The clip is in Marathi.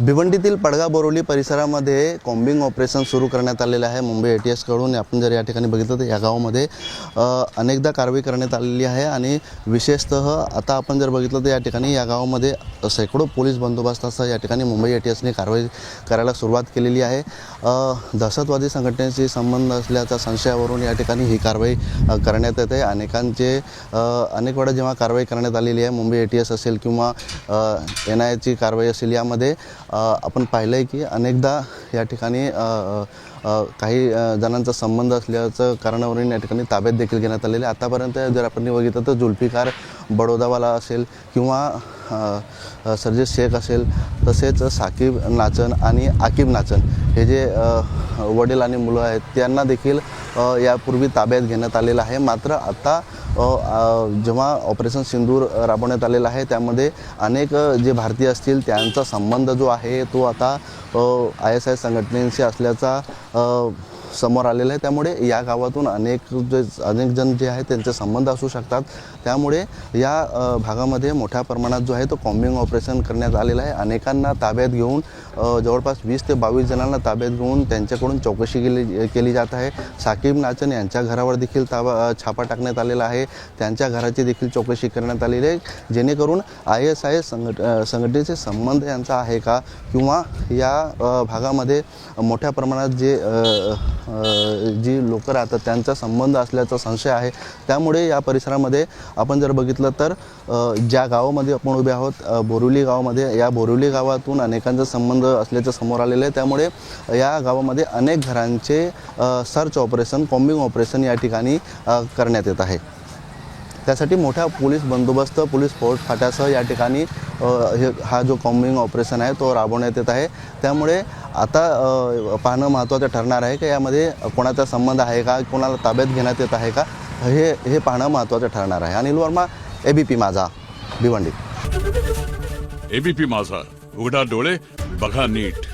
भिवंडीतील पडगा बोरोली परिसरामध्ये कॉम्बिंग ऑपरेशन सुरू करण्यात आलेलं आहे. मुंबई ए टी एसकडून आपण जर या ठिकाणी बघितलं तर या गावामध्ये अनेकदा कारवाई करण्यात आलेली आहे आणि विशेषतः आता आपण जर बघितलं तर या ठिकाणी या गावामध्ये शेकडो पोलीस बंदोबस्तासह या ठिकाणी मुंबई ए टी एसने कारवाई करायला सुरुवात केलेली आहे. दहशतवादी संघटनेशी संबंध असल्याच्या संशयावरून या ठिकाणी ही कारवाई करण्यात येते. अनेकांचे अनेक वेळा जेव्हा कारवाई करण्यात आलेली आहे मुंबई ए टी एस असेल किंवा एन आय एची कारवाई असेल यामध्ये आपण पाहिलं आहे की अनेकदा या ठिकाणी काही जणांचा संबंध असल्याचं कारणावरून या ठिकाणी ताब्यात देखील घेण्यात आलेले आहे. आतापर्यंत जर आपण बघितलं तर जुल्फिकार बडोदावाला असेल किंवा अ, शेख असेल तसेच साकीब नाचन आणि आकिब नाचन हे जे वडील आणि मुलं आहेत त्यांना देखील यापूर्वी ताब्यात घेण्यात आलेला आहे. मात्र आता जेव्हा ऑपरेशन सिंदूर राबवण्यात आलेलं आहे त्यामध्ये अनेक जे भारतीय असतील त्यांचा संबंध जो आहे तो आता आय एस आय संघटनेशी असल्याचा समोर आलेलं आहे. त्यामुळे या गावातून अनेक जे अनेक जण जे आहेत त्यांचे संबंध असू शकतात. त्यामुळे या भागामध्ये मोठ्या प्रमाणात जो आहे तो कॉम्बिंग ऑपरेशन करण्यात आलेलं आहे. अनेकांना ताब्यात घेऊन जवळपास वीस ते बावीस जणांना ताब्यात घेऊन त्यांच्याकडून चौकशी केली केली जात आहे. साकीब नाचन यांच्या घरावर देखील ताबा छापा टाकण्यात आलेला आहे. त्यांच्या घराची देखील चौकशी करण्यात आलेली आहे. जेणेकरून आय एस आय संघट संघटनेचे संबंध यांचा आहे का? किंवा या भागामध्ये मोठ्या प्रमाणात जे जी लोकं राहतात त्यांचा संबंध असल्याचा संशय आहे. त्यामुळे या परिसरामध्ये आपण जर बघितलं तर ज्या गावामध्ये आपण उभे आहोत बोरिवली गावामध्ये या बोरिवली गावातून अनेकांचा संबंध असल्याचं समोर आलेलं आहे. त्यामुळे या गावामध्ये अनेक घरांचे सर्च ऑपरेशन कॉम्बिंग ऑपरेशन या ठिकाणी करण्यात येत आहे. त्यासाठी मोठा पोलीस बंदोबस्त पोलीस फोर्स फाट्यासह या ठिकाणी हे हा जो कॉम्बिंग ऑपरेशन आहे तो राबवण्यात येत आहे. त्यामुळे आता पाहणं महत्त्वाचं ठरणार आहे की यामध्ये कोणाचा संबंध आहे का कोणाला ताब्यात घेण्यात येत आहे का हे हे पाहणं महत्त्वाचं ठरणार आहे. Anil Verma A B P माझा भिवंडी. एबीपी माझा उघडा डोळे बघा नीट.